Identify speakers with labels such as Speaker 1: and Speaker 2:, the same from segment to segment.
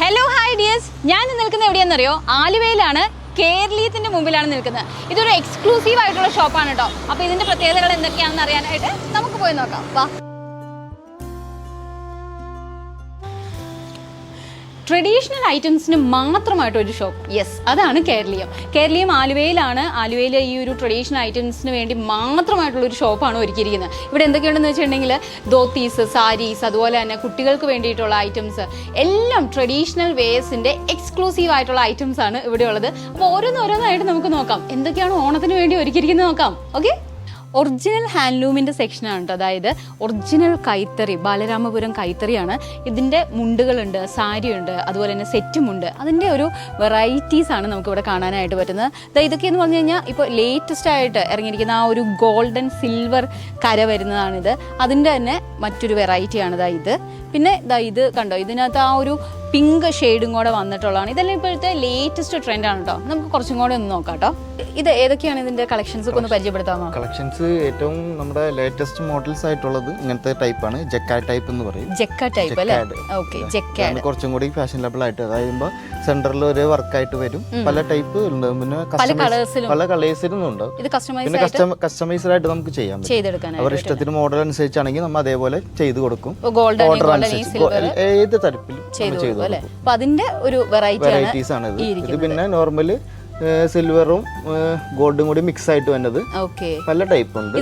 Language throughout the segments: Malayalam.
Speaker 1: ഹലോ ഹായ് ഡിയേഴ്സ് ഞാൻ നിൽക്കുന്ന എവിടെയാണെന്നറിയോ? ആലുവയിലാണ്. കേരളീയത്തിന്റെ മുമ്പിലാണ് നിൽക്കുന്നത്. ഇതൊരു എക്സ്ക്ലൂസീവ് ആയിട്ടുള്ള ഷോപ്പാണ് കേട്ടോ അപ്പോൾ ഇതിന്റെ പ്രത്യേകതകൾ എന്തൊക്കെയാണെന്ന് അറിയാനായിട്ട് നമുക്ക് പോയി നോക്കാം. വാ. ട്രഡീഷണൽ ഐറ്റംസിന് മാത്രമായിട്ട് ഒരു ഷോപ്പ്. യെസ് അതാണ് കേരളീയം. കേരളീയം ആലുവയിലാണ് ആലുവയിലെ ഈ ഒരു ട്രഡീഷണൽ ഐറ്റംസിന് വേണ്ടി മാത്രമായിട്ടുള്ള ഒരു ഷോപ്പാണ് ഒരുക്കിയിരിക്കുന്നത്. ഇവിടെ എന്തൊക്കെയുണ്ടെന്ന് വെച്ചിട്ടുണ്ടെങ്കിൽ ധോത്തീസ് സാരീസ് അതുപോലെ തന്നെ കുട്ടികൾക്ക് വേണ്ടിയിട്ടുള്ള ഐറ്റംസ് എല്ലാം ട്രഡീഷണൽ വേസിന്റെ എക്സ്ക്ലൂസീവ് ആയിട്ടുള്ള ഐറ്റംസ് ആണ് ഇവിടെ ഉള്ളത് അപ്പോൾ ഓരോന്നോരോന്നായിട്ട് നമുക്ക് നോക്കാം. എന്തൊക്കെയാണ് ഓണത്തിന് വേണ്ടി ഒരുക്കിയിരിക്കുന്നത് നോക്കാം. ഓക്കെ ഒറിജിനൽ ഹാൻഡ്ലൂമിന്റെ സെക്ഷനാണ് കേട്ടോ. അതായത് ഒറിജിനൽ കൈത്തറി ബാലരാമപുരം കൈത്തറിയാണ്. ഇതിന്റെ മുണ്ടുകളുണ്ട് സാരിയുണ്ട് അതുപോലെ തന്നെ സെറ്റുമുണ്ട് അതിന്റെ ഒരു വെറൈറ്റീസ് ആണ് നമുക്ക് ഇവിടെ കാണാനായിട്ട് പറ്റുന്നത്. ദാ ഇതൊക്കെയെന്ന് പറഞ്ഞു കഴിഞ്ഞാൽ ഇപ്പോൾ ലേറ്റസ്റ്റ് ആയിട്ട് ഇറങ്ങിയിരിക്കുന്ന ആ ഒരു ഗോൾഡൻ സിൽവർ കര വരുന്നതാണിത്. അതിന്റെ തന്നെ മറ്റൊരു വെറൈറ്റിയാണ് ദാ ഇത്. പിന്നെ ദാ ഇത് കണ്ടോ? ഇതിനകത്ത് ആ ഒരു പിങ്ക് ഷെയ്ഡും കൂടെ വന്നിട്ടുള്ളതാണ്. ഇതെല്ലാം ഇപ്പോഴത്തെ ലേറ്റസ്റ്റ് ട്രെൻഡാണ് കേട്ടോ നമുക്ക് കുറച്ചും കൂടെ ഒന്ന് നോക്കാം കേട്ടോ ഇത് ഏതൊക്കെയാണ് ഇതിന്റെ കളക്ഷൻസ് ഒക്കെ ഒന്ന് പരിചയപ്പെടുത്താമോ?
Speaker 2: കളക്ഷൻസ് ഏറ്റവും നമ്മുടെ ലേറ്റസ്റ്റ് മോഡൽസ് ആയിട്ടുള്ളത് ഇങ്ങനത്തെ ടൈപ്പ് ആണ്. ജക്കാ ടൈപ്പ് എന്ന് പറയും.
Speaker 1: ജക്ക ടൈപ്പ് അല്ലേ. ഓക്കെ ജക്ക
Speaker 2: കുറച്ചും കൂടി ഫാഷനബിൾ ആയിട്ട്. അതായത് സെന്ററിൽ ഒരു വർക്ക് ആയിട്ട് വരും. പല ടൈപ്പ് ഉണ്ട്. പിന്നെ
Speaker 1: പല കളേഴ്സിലും
Speaker 2: ഉണ്ട്.
Speaker 1: ഇത് കസ്റ്റമൈസ്
Speaker 2: പിന്നെ
Speaker 1: ആയിട്ട്
Speaker 2: കസ്റ്റമൈസ്ഡ് ആയിട്ട് നമുക്ക്
Speaker 1: ചെയ്യാം
Speaker 2: അവരുടെ ഇഷ്ടത്തിന് മോഡൽ അനുസരിച്ചാണെങ്കിൽ നമ്മൾ അതേപോലെ ചെയ്തു കൊടുക്കും. ഓർഡർ അനുസരിച്ച്.
Speaker 1: സിൽവർ
Speaker 2: ഏത് തരത്തിലും
Speaker 1: ചെയ്തു അല്ലേ? അപ്പൊ അതിന്റെ ഒരു വെറൈറ്റി ആണ്
Speaker 2: ഇത്. പിന്നെ നോർമൽ സിൽവറും ഗോൾഡും കൂടി മിക്സ് ആയിട്ട് വന്നത് പല ടൈപ്പ് ഉണ്ട്.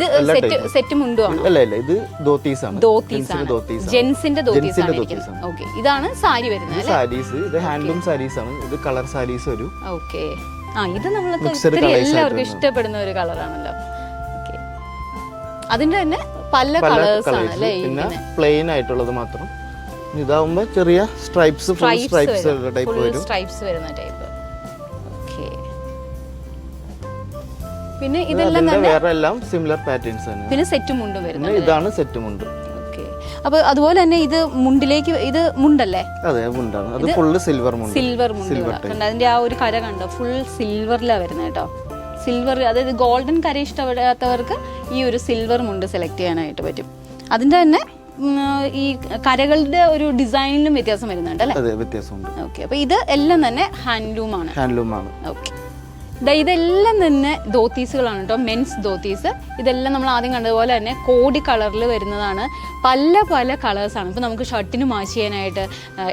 Speaker 1: സെറ്റ്
Speaker 2: അല്ല അല്ല ഇത് ധോത്തീസ് ആണ്
Speaker 1: ദോത്തീസ് ആണ്
Speaker 2: ധോത്തീസ്
Speaker 1: ഇതാണ് സാരി വരുന്നത്
Speaker 2: സാരീസ്. ഇത് ഹാൻഡ്ലൂം സാരീസ് ആണ് ഇത് കളർ സാരീസ് ഒരു
Speaker 1: ഓക്കെ ആ ഇത് നമ്മൾക്ക് എല്ലാവർക്കും ഇഷ്ടപ്പെടുന്ന ഒരു കളറാണല്ലോ അതിന്റെ തന്നെ പല കളേഴ്സ് ആണ് അല്ലേ
Speaker 2: പ്ലെയിൻ ആയിട്ടുള്ളത് മാത്രം. ഇതാവുമ്പോ ചെറിയ സ്ട്രൈപ്സ് ഫുൾ സ്ട്രൈപ്സ് ടൈപ്പ് വരും.
Speaker 1: സ്ട്രൈപ്സ് വരുന്ന ടൈപ്പ് ഓക്കേ പിന്നെ ഇതെല്ലാം തന്നെ
Speaker 2: വേറെ എല്ലാം സിമിലർ പാറ്റേൺസ് ആണ്
Speaker 1: പിന്നെ സെറ്റും മുണ്ട് വരുന്നത്
Speaker 2: ഇതാണ് സെറ്റ് മുണ്ട്.
Speaker 1: ഓക്കേ അപ്പൊ അതുപോലെ തന്നെ ഇത് മുണ്ടിലേക്ക് ഇത് മുണ്ടല്ലേ?
Speaker 2: അതെ മുണ്ടാണ്. അത് ഫുൾ സിൽവർ മുണ്ട്.
Speaker 1: സിൽവർ മുണ്ട് കണ്ടോ അതിന്റെ ആ ഒരു കര കണ്ടോ? ഫുൾ സിൽവറിലാണ് വരുന്നത് കേട്ടോ. സിൽവർ അതായത് ഗോൾഡൻ കര ഇഷ്ടപ്പെടാത്തവർക്ക് ഈ ഒരു സിൽവർ മുണ്ട് സെലക്ട് ചെയ്യാനായിട്ട് പറ്റും. അതിന്റെ തന്നെ ഈ കരകളുടെ ഒരു ഡിസൈനിലും വ്യത്യാസം വരുന്നുണ്ട് അല്ലേ?
Speaker 2: വ്യത്യാസം വ്യത്യാസമുണ്ട്.
Speaker 1: ഓക്കെ അപ്പൊ ഇത് എല്ലാം തന്നെ ഹാൻഡ്ലൂം ആണ്
Speaker 2: ഹാൻഡ്ലൂം ആണ്
Speaker 1: ഓക്കെ. ഇതെല്ലാം തന്നെ ധോത്തീസുകളാണ് കേട്ടോ മെൻസ് ധോത്തീസ്. ഇതെല്ലാം നമ്മൾ ആദ്യം കണ്ടതുപോലെ തന്നെ കോടി കളറിൽ വരുന്നതാണ്. പല പല കളേഴ്സാണ് ഇപ്പോൾ നമുക്ക് ഷർട്ടിന് മാച്ച് ചെയ്യാനായിട്ട്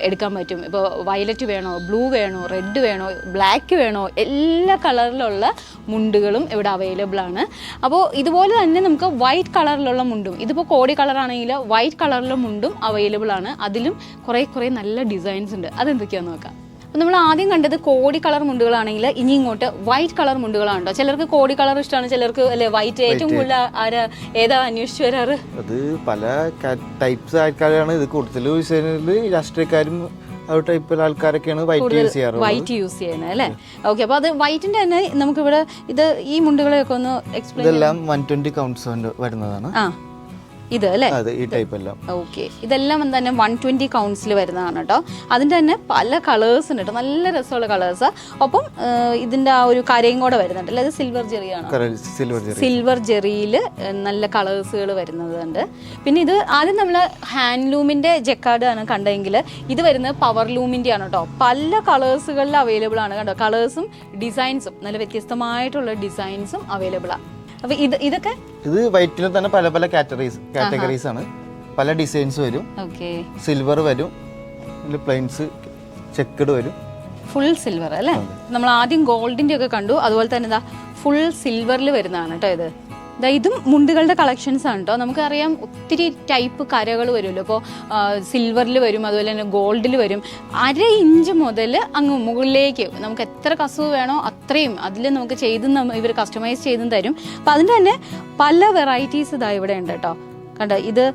Speaker 1: എടുക്കാൻ പറ്റും. ഇപ്പോൾ വയലറ്റ് വേണോ ബ്ലൂ വേണോ റെഡ് വേണോ ബ്ലാക്ക് വേണോ എല്ലാ കളറിലുള്ള മുണ്ടുകളും ഇവിടെ അവൈലബിൾ ആണ്. അപ്പോൾ ഇതുപോലെ തന്നെ നമുക്ക് വൈറ്റ് കളറിലുള്ള മുണ്ടും ഇതിപ്പോൾ കോടി കളറാണെങ്കിൽ വൈറ്റ് കളറിലുള്ള മുണ്ടും അവൈലബിൾ ആണ്. അതിലും കുറേ കുറേ നല്ല ഡിസൈൻസ് ഉണ്ട്. അതെന്തൊക്കെയാണെന്ന് നോക്കാം. അപ്പോൾ നമ്മൾ ആദ്യം കണ്ടത് കോടി കളർ മുണ്ടുകളാണെങ്കിൽ ഇനി ഇങ്ങോട്ട് വൈറ്റ് കളർ മുണ്ടുകളാണോ ചിലർക്ക് കോടി കളർ ഇഷ്ടമാണ് ചിലർക്ക് അല്ലെ വൈറ്റ് ഏറ്റവും കൂടുതൽ ആരാ ഏതാ അന്വേഷിച്ചു വരാറ്?
Speaker 2: അത് പല ടൈപ്സ് ആൾക്കാരാണ്. ഇത് കൂടുതൽ രാഷ്ട്രീയക്കാരും ടൈപ്പിൽ ആൾക്കാരൊക്കെയാണ് വൈറ്റ് യൂസ് ചെയ്യാറുള്ളത്.
Speaker 1: വൈറ്റ് യൂസ് ചെയ്യുന്നത് അല്ലേ? ഓക്കെ അപ്പോൾ അത് വൈറ്റിന്റെ തന്നെ നമുക്കിവിടെ ഇത് ഈ മുണ്ടുകളെയൊക്കെ ഒന്ന് എക്സ്പ്ലെയിൻ
Speaker 2: ഇതെല്ലാം വൺ ട്വന്റി കൗണ്ട്സ് വരുന്നതാണ്.
Speaker 1: ആ. ഇത് അല്ലേ?
Speaker 2: അതെ ഈ ടൈപ്പ് എല്ലാം.
Speaker 1: ഓക്കെ ഇതെല്ലാം തന്നെ വൺ ട്വന്റി കൗണ്ട്സിൽ വരുന്നതാണ് കേട്ടോ. അതിന്റെ തന്നെ പല കളേഴ്സ് ഉണ്ട് കേട്ടോ. നല്ല രസമുള്ള കളേഴ്സ് ഒപ്പം ഇതിന്റെ ആ ഒരു കരയും കൂടെ വരുന്നുണ്ട് അല്ലേ? ഇത് silver zari
Speaker 2: silver zari.
Speaker 1: Silver ജെറിയിൽ നല്ല കളേഴ്സുകൾ വരുന്നതുണ്ട് പിന്നെ ഇത് ആദ്യം നമ്മൾ ഹാൻഡ്ലൂമിന്റെ ജക്കാർഡ് ആണ് കണ്ടെങ്കിൽ ഇത് വരുന്നത് പവർ ലൂമിന്റെ ആണ് കേട്ടോ. പല കളേഴ്സുകളിൽ അവൈലബിൾ ആണ് കേട്ടോ കളേഴ്സും ഡിസൈൻസും നല്ല വ്യത്യസ്തമായിട്ടുള്ള ഡിസൈൻസും അവൈലബിൾ ആണ് അപ്പോൾ ഇത് ഇതൊക്കെ?
Speaker 2: ഇത് വൈറ്റിൽ തന്നെ പല പല കാറ്റഗറീസ് കാറ്റഗറീസ് ആണ്. പല ഡിസൈൻസ് വരും. സിൽവർ വരും. പ്ലെയിൻസ് ചെക്കഡ് വരും.
Speaker 1: ഫുൾ സിൽവർ അല്ലേ? നമ്മൾ ആദ്യം ഗോൾഡിന്റെ ഒക്കെ കണ്ടു. അതുപോലെ തന്നെ ഇതാ ഫുൾ സിൽവറിൽ വരുന്നതാണ് കേട്ടോ ഇത്. ഇതും മുണ്ടുകളുടെ കളക്ഷൻസ് ആണ് കേട്ടോ നമുക്കറിയാം ഒത്തിരി ടൈപ്പ് കരകൾ വരുമല്ലോ. ഇപ്പോൾ സിൽവറിൽ വരും അതുപോലെ തന്നെ ഗോൾഡിൽ വരും. അര ഇഞ്ച് മുതൽ അങ്ങ് മുകളിലേക്ക് നമുക്ക് എത്ര കസവ് വേണോ അത്രയും അതിൽ നമുക്ക് ചെയ്ത് ഇവർ കസ്റ്റമൈസ് ചെയ്തും തരും. അപ്പോൾ അതിന്റെ തന്നെ പല വെറൈറ്റീസ് ഇതാ ഇവിടെ ഉണ്ട് കേട്ടോ കണ്ടോ? ഇത്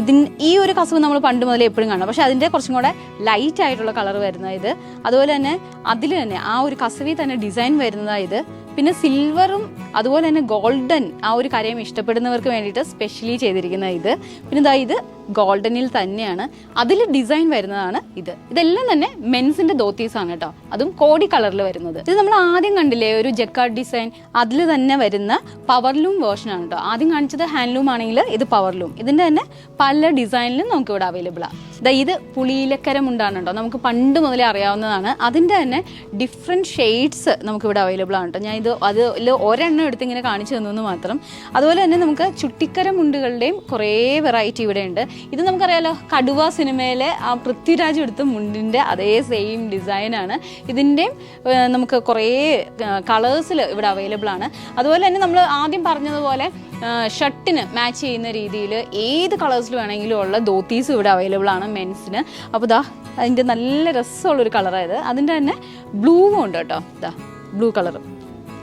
Speaker 1: ഇതിൻ ഈ ഒരു കസവ് നമ്മൾ പണ്ട് മുതലേ എപ്പോഴും കാണാം. പക്ഷെ അതിന്റെ കുറച്ചും കൂടെ ലൈറ്റ് ആയിട്ടുള്ള കളർ വരുന്ന ഇത്. അതുപോലെ തന്നെ അതിൽ തന്നെ ആ ഒരു കസവിൽ തന്നെ ഡിസൈൻ വരുന്നതാ ഇത്. പിന്നെ സിൽവറും അതുപോലെ തന്നെ ഗോൾഡൻ ആ ഒരു കരയും ഇഷ്ടപ്പെടുന്നവർക്ക് വേണ്ടിയിട്ട് സ്പെഷ്യലി ചെയ്തിരിക്കുന്ന ഇത്. പിന്നെ ഇതാ ഇത് ഗോൾഡനിൽ തന്നെയാണ്. അതിൽ ഡിസൈൻ വരുന്നതാണ് ഇത്. ഇതെല്ലാം തന്നെ മെൻസിന്റെ ധോത്തീസ് ആണ് കേട്ടോ. അതും കോടി കളറിൽ വരുന്നത്. ഇത് നമ്മൾ ആദ്യം കണ്ടില്ലേ ഒരു ജക്കാർഡ് ഡിസൈൻ അതിൽ തന്നെ വരുന്ന പവർലൂം വേർഷൻ ആണ് കേട്ടോ. ആദ്യം കാണിച്ചത് ഹാൻഡ്ലൂം ആണെങ്കിൽ ഇത് പവർലൂം ഇതിന്റെ തന്നെ പല ഡിസൈനിലും നമുക്ക് ഇവിടെ അവൈലബിൾ ആണ് ദാ ഇത് പുളിയിലക്കര മുണ്ടാണുണ്ടോ നമുക്ക് പണ്ട് മുതലേ അറിയാവുന്നതാണ്. അതിന്റെ തന്നെ ഡിഫറെന്റ് ഷെയ്ഡ്സ് നമുക്കിവിടെ അവൈലബിൾ ആണ് കേട്ടോ ഞാൻ ഇത് അതിൽ ഒരെണ്ണം എടുത്ത് ഇങ്ങനെ കാണിച്ചു തന്നു മാത്രം. അതുപോലെ തന്നെ നമുക്ക് ചുട്ടിക്കര മുണ്ടുകളുടെയും കുറേ വെറൈറ്റി ഇവിടെ ഉണ്ട്. ഇത് നമുക്കറിയാലോ കടുവ സിനിമയിലെ ആ പൃഥ്വിരാജ് എടുത്ത മുണ്ടിന്റെ അതേ സെയിം ഡിസൈനാണ് ഇതിന്റെയും നമുക്ക് കുറേ കളേഴ്സിൽ ഇവിടെ അവൈലബിൾ ആണ്. അതുപോലെ തന്നെ നമ്മൾ ആദ്യം പറഞ്ഞതുപോലെ ഷർട്ടിന് മാച്ച് ചെയ്യുന്ന രീതിയിൽ ഏത് കളേഴ്സിൽ വേണമെങ്കിലും ഉള്ള ധോത്തീസും ഇവിടെ അവൈലബിൾ ആണ് മെൻസിന് അപ്പോൾ ഇതാ അതിന്റെ നല്ല രസമുള്ളൊരു കളറായത് അതിന്റെ തന്നെ ബ്ലൂവും ഉണ്ട് കേട്ടോ. ഇതാ ബ്ലൂ കളറും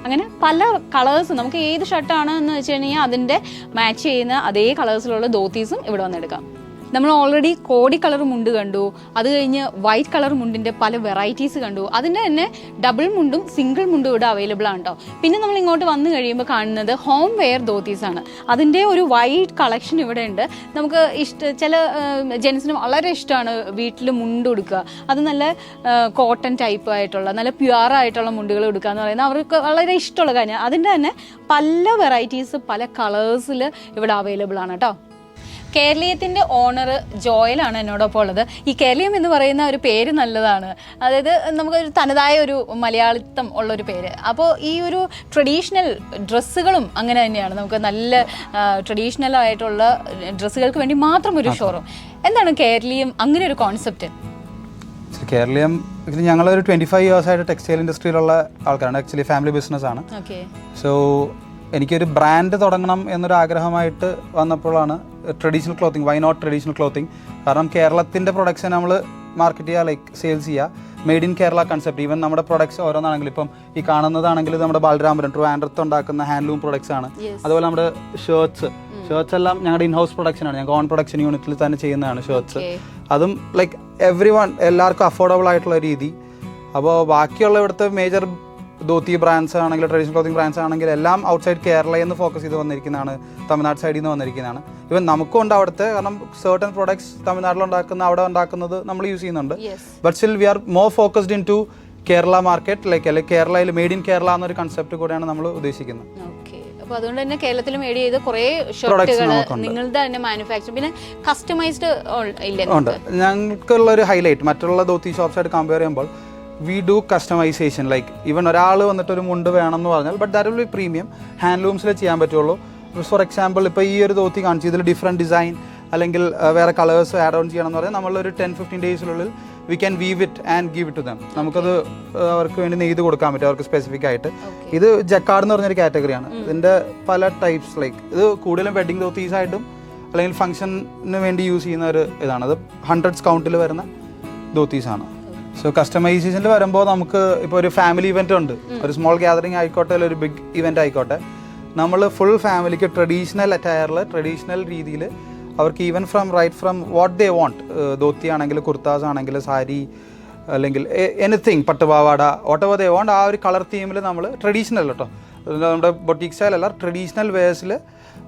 Speaker 1: അങ്ങനെ പല കളേഴ്സ് നമുക്ക് ഏത് ഷർട്ടാണ് എന്ന് വെച്ച് കഴിഞ്ഞാൽ അതിന്റെ മാച്ച് ചെയ്യുന്ന അതേ കളേഴ്സിലുള്ള ധോത്തീസും ഇവിടെ വന്നെടുക്കാം. നമ്മൾ ഓൾറെഡി കോടി കളർ മുണ്ട് കണ്ടു. അത് കഴിഞ്ഞ് വൈറ്റ് കളർ മുണ്ടിന്റെ പല വെറൈറ്റീസ് കണ്ടു. അതിന്റെ തന്നെ ഡബിൾ മുണ്ടും സിംഗിൾ മുണ്ടും ഇവിടെ അവൈലബിൾ ആണ് കേട്ടോ പിന്നെ നമ്മൾ ഇങ്ങോട്ട് വന്നു കഴിയുമ്പോൾ കാണുന്നത് ഹോം വെയർ ധോത്തീസ് ആണ്. അതിന്റെ ഒരു വൈറ്റ് കളക്ഷൻ ഇവിടെ ഉണ്ട്. നമുക്ക് ഇഷ്ട ചില ജെൻസിന് വളരെ ഇഷ്ടമാണ് വീട്ടിൽ മുണ്ട് കൊടുക്കുക അത് നല്ല കോട്ടൺ ടൈപ്പ് ആയിട്ടുള്ള നല്ല പ്യുവർ ആയിട്ടുള്ള മുണ്ടുകൾ കൊടുക്കുക എന്ന് പറയുന്നത് അവർക്ക് വളരെ ഇഷ്ടമുള്ള കാര്യം അതിന്റെ തന്നെ പല വെറൈറ്റീസ് പല കളേഴ്സിൽ ഇവിടെ അവൈലബിൾ ആണ് കേട്ടോ കേരളീയത്തിന്റെ ഓണർ ജോയലാണ് എന്നോടൊപ്പം ഉള്ളത്. ഈ കേരളീയം എന്ന് പറയുന്ന ഒരു പേര് നല്ലതാണ്. അതായത് നമുക്കൊരു തനതായ ഒരു മലയാളിത്തം ഉള്ളൊരു പേര്. അപ്പോൾ ഈ ഒരു ട്രഡീഷണൽ ഡ്രസ്സുകളും അങ്ങനെ തന്നെയാണ്. നമുക്ക് നല്ല ട്രഡീഷണൽ ആയിട്ടുള്ള ഡ്രസ്സുകൾക്ക് വേണ്ടി മാത്രം ഒരു ഷോറൂം എന്താണ് കേരളീയം? അങ്ങനെ ഒരു കോൺസെപ്റ്റ്
Speaker 3: കേരളീയം ആക്ച്വലി ഞങ്ങളൊരു ട്വന്റി ഫൈവ് ഇയേഴ്സ് ആയിട്ട് ടെക്സ്റ്റൈൽ ഇൻഡസ്ട്രിയിലുള്ള ആൾക്കാരാണ്. ആക്ച്വലി ഫാമിലി ബിസിനസ് ആണ്. സോ എനിക്കൊരു ബ്രാൻഡ് തുടങ്ങണം എന്നൊരു ആഗ്രഹമായിട്ട് വന്നപ്പോഴാണ് traditional clothing why not traditional clothing കാരണം കേരളത്തിന്റെ പ്രൊഡക്ഷൻ നമ്മൾ മാർക്കറ്റ് ചെയ്യുക ലൈക്ക് സെയിൽസ് ചെയ്യുക made in Kerala concept even നമ്മുടെ പ്രൊഡക്ട്സ് ഓരോന്നാണെങ്കിലും ഇപ്പം ഈ കാണുന്നതാണെങ്കിൽ നമ്മുടെ ബാലരാമപുരം ട്രിവാൻഡ്രത്ത് ഉണ്ടാക്കുന്ന ഹാൻഡ്ലൂം പ്രൊഡക്ട്സ് ആണ്. അതുപോലെ നമ്മുടെ ഷർട്ട്സ് ഷർട്ട്സ് എല്ലാം ഞങ്ങളുടെ ഇൻഹൗസ് പ്രൊഡക്ഷൻ ആണ്. ഞങ്ങൾ ഓൺ പ്രൊഡക്ഷൻ യൂണിറ്റിൽ തന്നെ ചെയ്യുന്നതാണ് ഷർട്ട്സ് അതും ലൈക്ക് എവ്രി വൺ എല്ലാവർക്കും അഫോർഡബിൾ ആയിട്ടുള്ള രീതി. അപ്പോൾ ബാക്കിയുള്ള ഇവിടുത്തെ മേജർ ധോത്തി ബ്രാൻഡ്സ് ആണെങ്കിലും ട്രഡീഷണൽ ക്ലോത്തിങ് ബ്രാൻഡ്സ് ആണെങ്കിലും എല്ലാം ഔട്ട്സൈഡ് കേരളയിൽ നിന്ന് ഫോക്കസ് ചെയ്ത് വന്നിരിക്കുന്നതാണ് തമിഴ്നാട് സൈഡിൽ നിന്ന് വന്നിരിക്കുന്നതാണ്. ഇവൻ നമുക്കും ഉണ്ട് അവിടുത്തെ കാരണം സെർട്ടൺ പ്രൊഡക്ട്സ് തമിഴ്നാട്ടിൽ ഉണ്ടാക്കുന്ന അവിടെ ഉണ്ടാക്കുന്നത് നമ്മൾ യൂസ് ചെയ്യുന്നുണ്ട്. But still we are more focused in to Kerala market like അല്ലെങ്കിൽ കേരളയിൽ മെയ്ഡ് ഇൻ കേരള എന്നൊരു കൺസെപ്റ്റ് കൂടെയാണ് നമ്മൾ ഉദ്ദേശിക്കുന്നത്.
Speaker 1: അപ്പോൾ അതുകൊണ്ട് തന്നെ കേരളത്തിൽ മേഡ് ചെയ്ത് കുറേ ഷർട്ടുകൾ. നിങ്ങളുടെ തന്നെ മാനുഫാക്ചർ പിന്നെ കസ്റ്റമൈസ്ഡ് ഇല്ല
Speaker 3: ഉണ്ട്. ഞങ്ങൾക്കുള്ള ഒരു ഹൈലൈറ്റ് മറ്റുള്ള ദോത്തി ഷോപ്സ് ആയിട്ട് കമ്പയർ ചെയ്യുമ്പോൾ we do customisation like even ഒരാൾ വന്നിട്ട് ഒരു മുണ്ട് വേണം എന്ന് പറഞ്ഞാൽ but that will be premium ഹാൻഡ്ലൂംസിൽ ചെയ്യാൻ പറ്റുള്ളൂ. ഫോർ എക്സാമ്പിൾ ഇപ്പോൾ ഈ ഒരു ധോത്തി കാണിച്ചു ഇതിൽ ഡിഫറെന്റ് ഡിസൈൻ അല്ലെങ്കിൽ വേറെ കളേഴ്സ് ആഡ് ഓൺ ചെയ്യണം എന്ന് പറഞ്ഞാൽ നമ്മളൊരു ten fifteen ഡേയ്സിനുള്ളിൽ we can weave it and give it to them നമുക്കത് അവർക്ക് വേണ്ടി നെയ്ത് കൊടുക്കാൻ പറ്റും അവർക്ക് സ്പെസിഫിക് ആയിട്ട്. ഇത് ജക്കാർഡ് എന്ന് പറഞ്ഞൊരു കാറ്റഗറിയാണ് ഇതിന്റെ പല ടൈപ്സ് ലൈക്ക് ഇത് കൂടുതലും വെഡിങ് ധോത്തീസ് ആയിട്ടും അല്ലെങ്കിൽ ഫംഗ്ഷന് വേണ്ടി യൂസ് ചെയ്യുന്ന ഒരു ഇതാണ്. അത് ഹൺഡ്രഡ്സ് കൗണ്ടിൽ വരുന്ന ധോത്തീസാണ് സോ കസ്റ്റമൈസേഷനിൽ വരുമ്പോൾ നമുക്ക് ഇപ്പോൾ ഒരു ഫാമിലി ഇവന്റ് ഉണ്ട്. ഒരു സ്മോൾ ഗ്യാതറിംഗ് ആയിക്കോട്ടെ അല്ലെങ്കിൽ ഒരു ബിഗ് ഇവന്റ് ആയിക്കോട്ടെ. നമ്മൾ ഫുൾ ഫാമിലിക്ക് ട്രഡീഷണൽ അറ്റയറിൽ ട്രഡീഷണൽ രീതിയിൽ അവർക്ക് even from right from what they want dhoti ആണെങ്കിൽ കുർത്താസ് ആണെങ്കിൽ സാരി അല്ലെങ്കിൽ എനിത്തിങ് പട്ടുപാവാട വാട്ട് എവർ ദേ വോണ്ട് ആ ഒരു കളർ തീമിൽ നമ്മൾ ട്രഡീഷണൽ കേട്ടോ നമ്മുടെ ബൊട്ടീക് സ്റ്റൈൽ അല്ല ട്രഡീഷണൽ വേഴ്സിൽ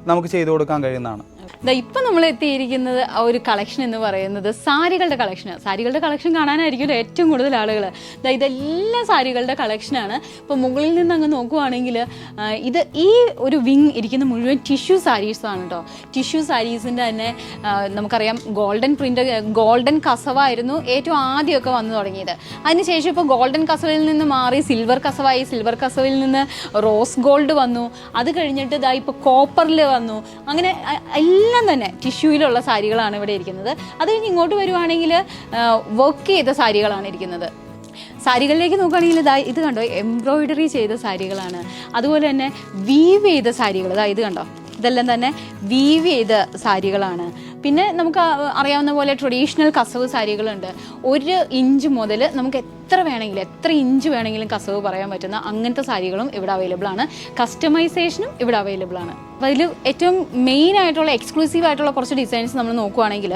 Speaker 3: നമുക്ക് ചെയ്തു കൊടുക്കാൻ കഴിയുന്നതാണ്.
Speaker 1: ഇപ്പം നമ്മൾ എത്തിയിരിക്കുന്നത് ആ ഒരു കളക്ഷൻ എന്ന് പറയുന്നത് സാരികളുടെ കളക്ഷനാണ് സാരികളുടെ കളക്ഷൻ കാണാനായിരിക്കും ഏറ്റവും കൂടുതൽ ആളുകൾ ഇതെല്ലാം സാരികളുടെ കളക്ഷനാണ് ഇപ്പോൾ മുകളിൽ നിന്ന് അങ്ങ് നോക്കുവാണെങ്കിൽ ഇത് ഈ ഒരു വിങ് ഇരിക്കുന്ന മുഴുവൻ ടിഷ്യൂ ആണ് കേട്ടോ ടിഷ്യൂ സാരീസിന്റെ തന്നെ നമുക്കറിയാം ഗോൾഡൻ പ്രിന്റ് ഗോൾഡൻ കസവായിരുന്നു ഏറ്റവും ആദ്യമൊക്കെ വന്നു തുടങ്ങിയത്. അതിനുശേഷം ഇപ്പോൾ ഗോൾഡൻ കസവിൽ നിന്ന് മാറി സിൽവർ കസവായി. സിൽവർ കസവിൽ നിന്ന് റോസ് ഗോൾഡ് വന്നു. അത് കഴിഞ്ഞിട്ട് ഇതാ ഇപ്പോൾ കോപ്പറിൽ വന്നു. അങ്ങനെ അ- എല്ലാം തന്നെ ടിഷ്യൂയിലുള്ള സാരികളാണ് ഇവിടെ ഇരിക്കുന്നത്. അത് കഴിഞ്ഞ് ഇങ്ങോട്ട് വരുവാണെങ്കിൽ വർക്ക് ചെയ്ത സാരികളാണ് ഇരിക്കുന്നത്. സാരികളിലേക്ക് നോക്കുകയാണെങ്കിൽ ഇതാ ഇത് കണ്ടോ എംബ്രോയിഡറി ചെയ്ത സാരികളാണ്. അതുപോലെ തന്നെ വീവ് ചെയ്ത സാരികൾ ഇതാ ഇത് കണ്ടോ ഇതെല്ലാം തന്നെ വീവ് ചെയ്ത സാരികളാണ്. പിന്നെ നമുക്ക് അറിയാവുന്ന പോലെ ട്രഡീഷണൽ കസവ് സാരികളുണ്ട്. ഒരു ഇഞ്ച് മുതൽ നമുക്ക് എത്ര വേണമെങ്കിലും എത്ര ഇഞ്ച് വേണമെങ്കിലും കസവ് പറയാൻ പറ്റുന്ന അങ്ങനത്തെ സാരികളും ഇവിടെ അവൈലബിൾ ആണ്. കസ്റ്റമൈസേഷനും ഇവിടെ അവൈലബിൾ ആണ്. അപ്പോൾ അതിൽ ഏറ്റവും മെയിൻ ആയിട്ടുള്ള എക്സ്ക്ലൂസീവ് ആയിട്ടുള്ള കുറച്ച് ഡിസൈൻസ് നമ്മൾ നോക്കുവാണെങ്കിൽ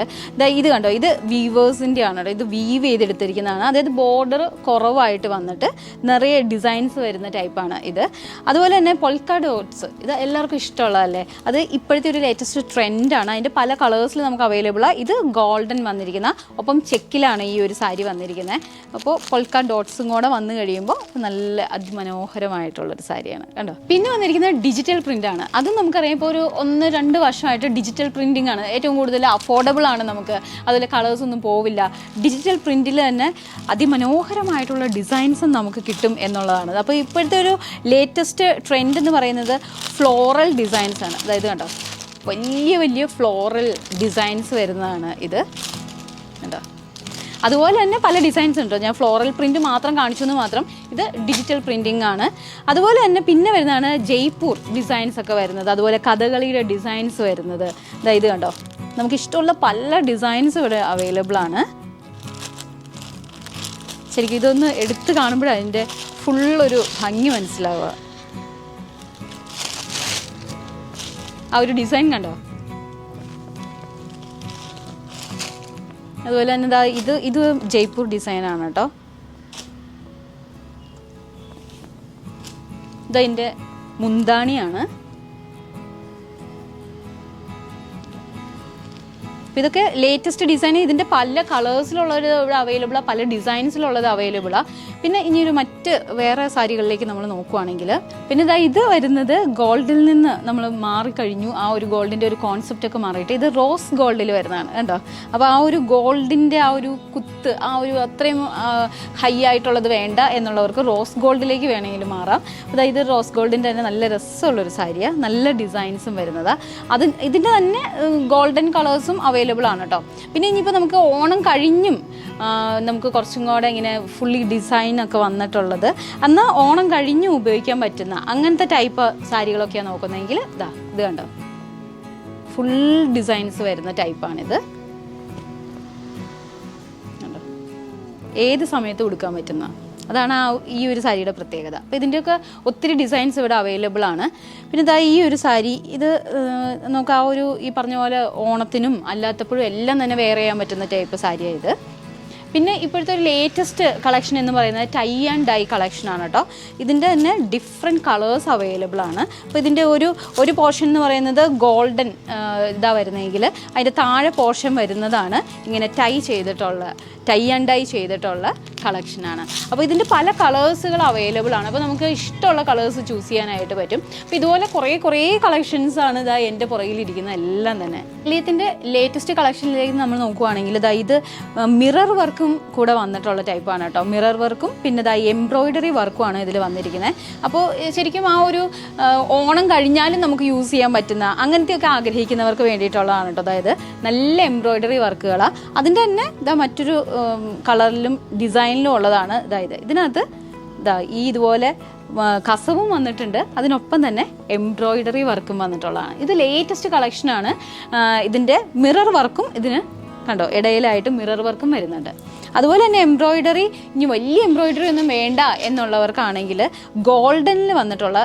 Speaker 1: ഇത് കണ്ടോ? ഇത് വീവേഴ്സിന്റെ ആണ് കേട്ടോ. ഇത് വീവ് ചെയ്തെടുത്തിരിക്കുന്നതാണ്. അതായത് ബോർഡർ കുറവായിട്ട് വന്നിട്ട് നിറയെ ഡിസൈൻസ് വരുന്ന ടൈപ്പാണ് ഇത്. അതുപോലെ തന്നെ പൊൽക്ക ഡോട്ട്സ് ഇത് എല്ലാവർക്കും ഇഷ്ടമുള്ളതല്ലേ? അത് ഇപ്പോഴത്തെ ഒരു ലേറ്റസ്റ്റ് ട്രെൻഡാണ് അതിന്റെ പല കളേഴ്സിൽ നമുക്ക് അവൈലബിളാണ് ഇത് ഗോൾഡൻ വന്നിരിക്കുന്ന ഒപ്പം ചെക്കിലാണ് ഈ ഒരു സാരി വന്നിരിക്കുന്നത് അപ്പോൾ പൊൽക്ക ഡോട്ട്സും കൂടെ വന്നു കഴിയുമ്പോൾ നല്ല അതിമനോഹരമായിട്ടുള്ളൊരു സാരിയാണ്. കണ്ടോ? പിന്നെ വന്നിരിക്കുന്നത് ഡിജിറ്റൽ പ്രിന്റാണ് ആണ്. അതും നമുക്കറിയാം ഇപ്പോൾ ഒരു ഒന്ന് രണ്ട് വർഷമായിട്ട് ഡിജിറ്റൽ പ്രിന്റിംഗ് ആണ് ഏറ്റവും കൂടുതൽ അഫോർഡബിൾ ആണ് നമുക്ക്. അതിൽ കളേഴ്സ് ഒന്നും പോവില്ല. ഡിജിറ്റൽ പ്രിന്റിൽ തന്നെ അതിമനോഹരമായിട്ടുള്ള ഡിസൈൻസും നമുക്ക് കിട്ടും എന്നുള്ളതാണ്. അപ്പോൾ ഇപ്പോഴത്തെ ഒരു ലേറ്റസ്റ്റ് ട്രെൻഡ് എന്ന് പറയുന്നത് ഫ്ലോറൽ ഡിസൈൻസ് ആണ്. അതായത് കണ്ടോ വലിയ വലിയ ഫ്ലോറൽ ഡിസൈൻസ് വരുന്നതാണ് ഇത്. കണ്ടോ? അതുപോലെ തന്നെ പല ഡിസൈൻസ് ഉണ്ട്. ഞാൻ ഫ്ലോറൽ പ്രിന്റ് മാത്രം കാണിച്ചു എന്ന് മാത്രം. ഇത് ഡിജിറ്റൽ പ്രിന്റിംഗ് ആണ്. അതുപോലെ തന്നെ പിന്നെ വരുന്നതാണ് ജയ്പൂർ ഡിസൈൻസ് ഒക്കെ വരുന്നത്. അതുപോലെ കഥകളിയുടെ ഡിസൈൻസ് വരുന്നത്. ഇതാ ഇത് കണ്ടോ? നമുക്ക് ഇഷ്ടമുള്ള പല ഡിസൈൻസ് ഇവിടെ അവൈലബിൾ ആണ്. ശരിക്കും ഇതൊന്ന് എടുത്ത് കാണുമ്പോഴാണ് അതിന്റെ ഫുള്ളൊരു ഭംഗി മനസ്സിലാവുക. ആ ഒരു ഡിസൈൻ കണ്ടോ? അതുപോലെ തന്നെ ഇതാ ഇത് ഇത് ജയ്പൂർ ഡിസൈനാണ് കേട്ടോ. ഇതതിന്റെ മുന്താണിയാണ്. ഇതൊക്കെ ലേറ്റസ്റ്റ് ഡിസൈൻ ഇതിന്റെ പല കളേഴ്സിലുള്ളത് ഇവിടെ അവൈലബിൾ ആ പല ഡിസൈൻസിലുള്ളത് അവൈലബിൾ ആ. പിന്നെ ഇനി ഒരു മറ്റ് വേറെ സാരികളിലേക്ക് നമ്മൾ നോക്കുവാണെങ്കിൽ പിന്നെ ഇതാ ഇത് വരുന്നത് ഗോൾഡിൽ നിന്ന് നമ്മൾ മാറിക്കഴിഞ്ഞു ആ ഒരു ഗോൾഡിന്റെ ഒരു കോൺസെപ്റ്റ് ഒക്കെ മാറിയിട്ട് ഇത് റോസ് ഗോൾഡിൽ വരുന്നതാണ് കേട്ടോ അപ്പോൾ ആ ഒരു ഗോൾഡിന്റെ ആ ഒരു കുത്ത് ആ ഒരു അത്രയും ഹൈ ആയിട്ടുള്ളത് വേണ്ട എന്നുള്ളവർക്ക് റോസ് ഗോൾഡിലേക്ക് വേണമെങ്കിൽ മാറാം. അതായത് റോസ് ഗോൾഡിന്റെ തന്നെ നല്ല രസമുള്ളൊരു സാരിയാണ് നല്ല ഡിസൈൻസും വരുന്നതാണ് അത് ഇതിന്റെ തന്നെ ഗോൾഡൻ കളേഴ്സും അവൈലബിൾ ആണ് കേട്ടോ പിന്നെ ഇനിയിപ്പോൾ നമുക്ക് ഓണം കഴിഞ്ഞും നമുക്ക് കുറച്ചും കൂടെ ഇങ്ങനെ ഫുള്ളി ഡിസൈൻ ഒക്കെ വന്നിട്ടുള്ളത്. എന്നാൽ ഓണം കഴിഞ്ഞും ഉപയോഗിക്കാൻ പറ്റുന്ന അങ്ങനത്തെ ടൈപ്പ് സാരികളൊക്കെയാണ് നോക്കുന്നതെങ്കിൽ ഇതാ ഇത് കണ്ടോ. ഫുൾ ഡിസൈൻസ് വരുന്ന ടൈപ്പാണിത് ഏത് സമയത്ത് ഉടുക്കാൻ പറ്റുന്ന? അതാണ് ആ ഈ ഒരു സാരിയുടെ പ്രത്യേകത. അപ്പോൾ ഇതിന്റെയൊക്കെ ഒത്തിരി ഡിസൈൻസ് ഇവിടെ അവൈലബിൾ ആണ്. പിന്നെ ഇതാ ഈ ഒരു സാരി ഇത് നമുക്ക് ആ ഒരു ഈ പറഞ്ഞ പോലെ ഓണത്തിനും അല്ലാത്തപ്പോഴും എല്ലാം തന്നെ വെയർ ചെയ്യാൻ പറ്റുന്ന ടൈപ്പ് സാരിയാണ് ഇത്. പിന്നെ ഇപ്പോഴത്തെ ഒരു ലേറ്റസ്റ്റ് കളക്ഷൻ എന്ന് പറയുന്നത് ടൈ ആൻഡ് ഡൈ കളക്ഷൻ ആണ് കേട്ടോ. ഇതിന്റെ തന്നെ ഡിഫറെന്റ് കളേഴ്സ് അവൈലബിൾ ആണ്. അപ്പോൾ ഇതിന്റെ ഒരു ഒരു പോർഷൻ എന്ന് പറയുന്നത് ഗോൾഡൻ ഇതാ വരുന്നതെങ്കിൽ അതിന്റെ താഴെ പോർഷൻ വരുന്നതാണ് ഇങ്ങനെ ടൈ ചെയ്തിട്ടുള്ള ടൈ ആൻഡ് ഡൈ ചെയ്തിട്ടുള്ള കളക്ഷനാണ് അപ്പോൾ ഇതിന്റെ പല കളേഴ്സുകൾ അവൈലബിൾ ആണ്. അപ്പോൾ നമുക്ക് ഇഷ്ടമുള്ള കളേഴ്സ് ചൂസ് ചെയ്യാനായിട്ട് പറ്റും. അപ്പോൾ ഇതുപോലെ കുറേ കുറേ കളക്ഷൻസ് ആണ് ഇതാ എന്റെ പുറകിലിരിക്കുന്ന എല്ലാം തന്നെ. ലിയത്തിന്റെ ലേറ്റസ്റ്റ് കളക്ഷനിലേക്ക് നമ്മൾ നോക്കുവാണെങ്കിൽ ഇതാ ഇത് മിറർ വർക്കും കൂടെ വന്നിട്ടുള്ള ടൈപ്പാണ് കേട്ടോ. മിറർ വർക്കും പിന്നെ ഇതാ എംബ്രോയിഡറി വർക്കുമാണ് ഇതിൽ വന്നിരിക്കുന്നത്. അപ്പോൾ ശരിക്കും ആ ഒരു ഓണം കഴിഞ്ഞാലും നമുക്ക് യൂസ് ചെയ്യാൻ പറ്റുന്ന അങ്ങനത്തെയൊക്കെ ആഗ്രഹിക്കുന്നവർക്ക് വേണ്ടിയിട്ടുള്ളതാണ് കേട്ടോ. അതായത് നല്ല എംബ്രോയ്ഡറി വർക്കുകളാണ് അതിന്റെ തന്നെ ഇതാ മറ്റൊരു കളറിലും കളറിലും ഡിസൈനിലും ഉള്ളതാണ്. ഇതായത് ഇതിനകത്ത് ഇതാ ഈ ഇതുപോലെ കസവും വന്നിട്ടുണ്ട്. അതിനൊപ്പം തന്നെ എംബ്രോയിഡറി വർക്കും വന്നിട്ടുള്ളതാണ്. ഇത് ലേറ്റസ്റ്റ് കളക്ഷനാണ് ഇതിന്റെ മിറർ വർക്കും ഇതിന് കണ്ടോ ഇടയിലായിട്ട് മിറർ വർക്കും വരുന്നുണ്ട്. അതുപോലെ തന്നെ എംബ്രോയിഡറി ഇനി വലിയ എംബ്രോയിഡറി ഒന്നും വേണ്ട എന്നുള്ളവർക്കാണെങ്കിൽ ഗോൾഡനിൽ വന്നിട്ടുള്ള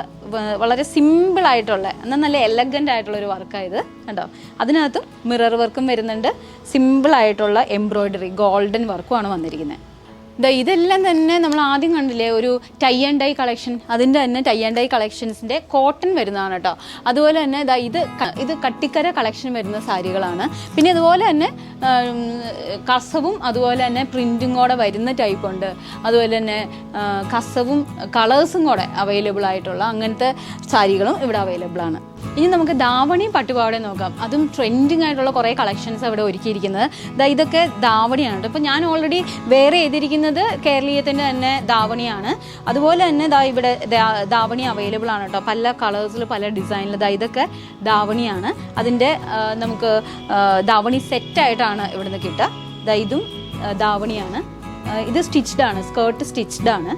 Speaker 1: വളരെ സിമ്പിൾ ആയിട്ടുള്ള എന്നാൽ നല്ല എലഗന്റ് ആയിട്ടുള്ള ഒരു വർക്കാണ് ഇത്. കണ്ടോ? അതിനകത്തും മിറർ വർക്കും വരുന്നുണ്ട്. സിമ്പിൾ ആയിട്ടുള്ള എംബ്രോയിഡറി ഗോൾഡൻ വർക്കുമാണ് വന്നിരിക്കുന്നത്. ദാ ഇതെല്ലാം തന്നെ നമ്മൾ ആദ്യം കണ്ടില്ലേ ഒരു ടൈ ആൻഡ് ഡൈ കളക്ഷൻ അതിന്റെ തന്നെ ടൈ ആൻഡ് ഡൈ കളക്ഷൻസിന്റെ കോട്ടൺ വരുന്നതാണ് കേട്ടോ. അതുപോലെ തന്നെ ദാ ഇത് ഇത് കട്ടിക്കര കളക്ഷൻ വരുന്ന സാരികളാണ്. പിന്നെ അതുപോലെ തന്നെ കസവും അതുപോലെ തന്നെ പ്രിന്റും കൂടെ വരുന്ന ടൈപ്പ് ഉണ്ട്. അതുപോലെ തന്നെ കസവും കളേഴ്സും കൂടെ അവൈലബിൾ ആയിട്ടുള്ള അങ്ങനത്തെ സാരികളും ഇവിടെ അവൈലബിൾ ആണ്. ഇനി നമുക്ക് ദാവണി പട്ടുപാവടയും നോക്കാം. അതും ട്രെൻഡിങ് ആയിട്ടുള്ള കുറേ കളക്ഷൻസ് അവിടെ ഒരുക്കിയിരിക്കുന്നത്. ദാ ഇതൊക്കെ ദാവണിയാണ് കേട്ടോ. അപ്പോൾ ഞാൻ ഓൾറെഡി വേറെ ചെയ്തിരിക്കുന്നത് കേരളീയത്തിന്റെ തന്നെ ദാവണിയാണ് അതുപോലെ തന്നെ ദാ ഇവിടെ ദാവണി അവൈലബിൾ ആണ് കേട്ടോ. പല കളേഴ്സിൽ പല ഡിസൈനിൽ ദാ ഇതൊക്കെ ദാവണിയാണ് അതിന്റെ നമുക്ക് ദാവണി സെറ്റായിട്ടാണ് ഇവിടുന്ന് കിട്ടുക. ദാ ഇതും ദാവണിയാണ് ഇത് സ്റ്റിച്ച്ഡ് ആണ് സ്കേർട്ട് സ്റ്റിച്ച്ഡ് ആണ്.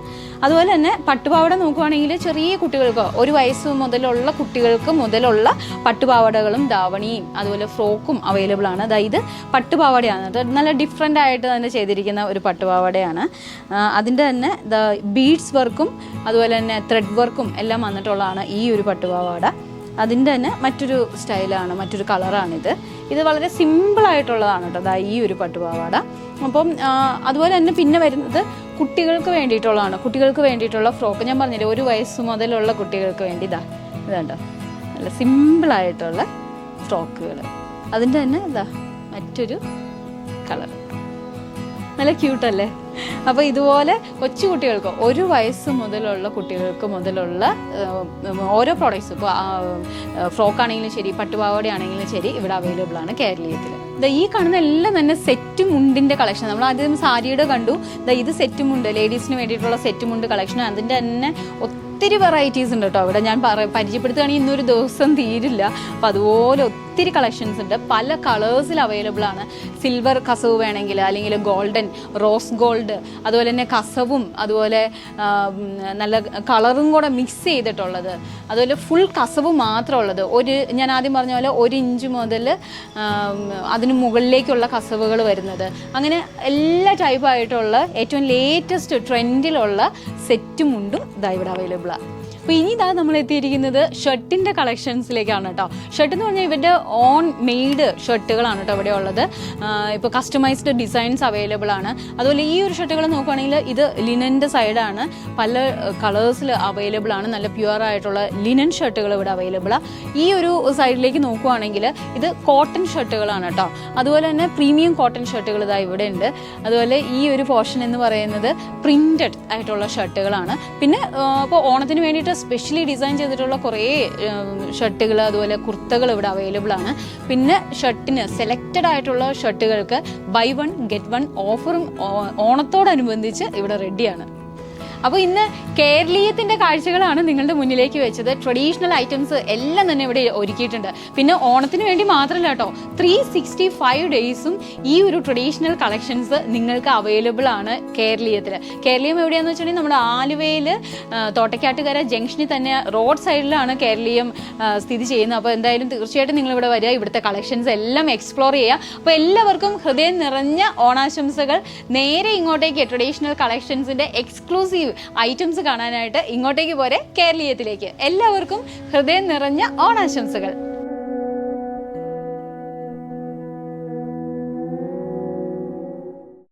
Speaker 1: അതുപോലെ തന്നെ പട്ടുപാവട നോക്കുവാണെങ്കിൽ ചെറിയ കുട്ടികൾക്ക് ഒരു വയസ്സ് മുതലുള്ള കുട്ടികൾക്ക് മുതലുള്ള പട്ടുപാവടകളും ധാവണിയും അതുപോലെ ഫ്രോക്കും അവൈലബിൾ ആണ്. അതായത് പട്ടുപാവടയാണ്. നല്ല ഡിഫറെന്റ് ആയിട്ട് തന്നെ ചെയ്തിരിക്കുന്ന ഒരു പട്ടുപാവടയാണ്. അതിന്റെ തന്നെ ബീഡ്സ് വർക്കും അതുപോലെ തന്നെ ത്രെഡ് വർക്കും എല്ലാം വന്നിട്ടുള്ളതാണ് ഈ ഒരു പട്ടുപാവാട. അതിന്റെ തന്നെ മറ്റൊരു സ്റ്റൈലാണ് മറ്റൊരു കളറാണിത് ഇത് വളരെ സിമ്പിളായിട്ടുള്ളതാണ് കേട്ടോ ദാ ഈ ഒരു പട്ടുപാവാട. അപ്പം അതുപോലെ തന്നെ പിന്നെ വരുന്നത് കുട്ടികൾക്ക് വേണ്ടിയിട്ടുള്ളതാണ്. കുട്ടികൾക്ക് വേണ്ടിയിട്ടുള്ള ഫ്രോക്ക്. ഞാൻ പറഞ്ഞില്ലേ ഒരു വയസ്സ് മുതലുള്ള കുട്ടികൾക്ക് വേണ്ടി ഇതാ ഇതാണ്ടോ? നല്ല സിമ്പിളായിട്ടുള്ള ഫ്രോക്കുകൾ അതിന്റെ തന്നെ ഇതാ മറ്റൊരു കളർ നല്ല ക്യൂട്ടല്ലേ? അപ്പോൾ ഇതുപോലെ കൊച്ചു കുട്ടികൾക്ക് ഒരു വയസ്സ് മുതലുള്ള കുട്ടികൾക്ക് മുതലുള്ള ഓരോ പ്രോഡക്റ്റ്സ് ഇപ്പോൾ ഫ്രോക്ക് ആണെങ്കിലും ശരി പട്ടുപാവാട ആണെങ്കിലും ശരി ഇവിടെ അവൈലബിൾ ആണ് കേരളീയത്തിൽ ഈ കാണുന്ന എല്ലാം തന്നെ സെറ്റ് മുണ്ടിന്റെ കളക്ഷൻ നമ്മൾ ആദ്യം സാരിയുടെ കണ്ടു. ഇത് സെറ്റ് മുണ്ട് ലേഡീസിന് വേണ്ടിയിട്ടുള്ള സെറ്റ് മുണ്ട് കളക്ഷൻ അതിന്റെ തന്നെ ഒത്തിരി വെറൈറ്റീസ് ഉണ്ട് കേട്ടോ ഇവിടെ ഞാൻ പറ പരിചയപ്പെടുത്തുകയാണെങ്കിൽ ഇന്നൊരു ദിവസം തീരില്ല. അപ്പോൾ അതുപോലെ ഒത്തിരി കളക്ഷൻസ് ഉണ്ട്. പല കളേഴ്സിൽ അവൈലബിൾ ആണ്. സിൽവർ കസവ് വേണമെങ്കിൽ അല്ലെങ്കിൽ ഗോൾഡൻ റോസ് ഗോൾഡ് അതുപോലെ തന്നെ കസവും അതുപോലെ നല്ല കളറും കൂടെ മിക്സ് ചെയ്തിട്ടുള്ളത്. അതുപോലെ ഫുൾ കസവ് മാത്രമുള്ളത് ഒരു ഞാൻ ആദ്യം പറഞ്ഞ പോലെ ഒരു ഇഞ്ച് മുതൽ അതിന് മുകളിലേക്കുള്ള കസവുകൾ വരുന്നത്. അങ്ങനെ എല്ലാ ടൈപ്പായിട്ടുള്ള ഏറ്റവും ലേറ്റസ്റ്റ് ട്രെൻഡിലുള്ള സെറ്റും മുണ്ടും ഇതാ ഇവിടെ അവൈലബിളാണ് അപ്പോൾ ഇനി ഇതാ നമ്മൾ എത്തിയിരിക്കുന്നത് ഷർട്ടിന്റെ കളക്ഷൻസിലേക്കാണ് കേട്ടോ ഷർട്ട് എന്ന് പറഞ്ഞാൽ ഇവരുടെ ഓൺ മെയ്ഡ് ഷർട്ടുകളാണ് കേട്ടോ ഇവിടെ ഉള്ളത്. ഇപ്പോൾ കസ്റ്റമൈസ്ഡ് ഡിസൈൻസ് അവൈലബിൾ ആണ്. അതുപോലെ ഈ ഒരു ഷർട്ടുകൾ നോക്കുകയാണെങ്കിൽ ഇത് ലിനന്റെ സൈഡാണ് പല കളേഴ്സിൽ അവൈലബിൾ ആണ്. നല്ല പ്യുവർ ആയിട്ടുള്ള ലിനൻ ഷർട്ടുകൾ ഇവിടെ അവൈലബിൾ ആണ് ഈ ഒരു സൈഡിലേക്ക് നോക്കുകയാണെങ്കിൽ ഇത് കോട്ടൺ ഷർട്ടുകളാണ് കേട്ടോ അതുപോലെ തന്നെ പ്രീമിയം കോട്ടൺ ഷർട്ടുകൾ ഇതാ ഇവിടെ ഉണ്ട്. അതുപോലെ ഈ ഒരു പോർഷൻ എന്ന് പറയുന്നത് പ്രിന്റഡ് ആയിട്ടുള്ള ഷർട്ടുകളാണ്. പിന്നെ ഇപ്പോൾ ഓണത്തിന് വേണ്ടിയിട്ട് സ്പെഷ്യലി ഡിസൈൻ ചെയ്തിട്ടുള്ള കുറേ ഷർട്ടുകൾ അതുപോലെ കുർത്തകൾ ഇവിടെ അവൈലബിൾ ആണ്. പിന്നെ ഷർട്ടിന് സെലക്റ്റഡ് ആയിട്ടുള്ള ഷർട്ടുകൾക്ക് ബൈ വൺ ഗെറ്റ് വൺ ഓഫറും ഓണത്തോടനുബന്ധിച്ച് ഇവിടെ റെഡിയാണ് അപ്പോൾ ഇന്ന് കേരളീയത്തിന്റെ കാഴ്ചകളാണ് നിങ്ങളുടെ മുന്നിലേക്ക് വെച്ചത്. ട്രഡീഷണൽ ഐറ്റംസ് എല്ലാം തന്നെ ഇവിടെ ഒരുക്കിയിട്ടുണ്ട്. പിന്നെ ഓണത്തിന് വേണ്ടി മാത്രമല്ല കേട്ടോ ത്രീ സിക്സ്റ്റി ഫൈവ് ഡേയ്സും ഈ ഒരു ട്രഡീഷണൽ കളക്ഷൻസ് നിങ്ങൾക്ക് അവൈലബിൾ ആണ് കേരളീയത്തിൽ കേരളീയം എവിടെയാണെന്ന് വെച്ചിട്ടുണ്ടെങ്കിൽ നമ്മുടെ ആലുവയിൽ തോട്ടക്കാട്ടുകര ജംഗ്ഷനിൽ തന്നെ റോഡ് സൈഡിലാണ് കേരളീയം സ്ഥിതി ചെയ്യുന്നത്. അപ്പോൾ എന്തായാലും തീർച്ചയായിട്ടും നിങ്ങൾ ഇവിടെ വരിക. ഇവിടുത്തെ കളക്ഷൻസ് എല്ലാം എക്സ്പ്ലോർ ചെയ്യുക. അപ്പോൾ എല്ലാവർക്കും ഹൃദയം നിറഞ്ഞ ഓണാശംസകൾ. നേരെ ഇങ്ങോട്ടേക്ക് ട്രഡീഷണൽ കളക്ഷൻസിന്റെ എക്സ്ക്ലൂസീവ് ഐറ്റംസ് കാണാനായിട്ട് ഇങ്ങോട്ടേക്ക് പോരെ കേരളീയത്തിലേക്ക്. എല്ലാവർക്കും ഹൃദയം നിറഞ്ഞ ഓണാശംസകൾ.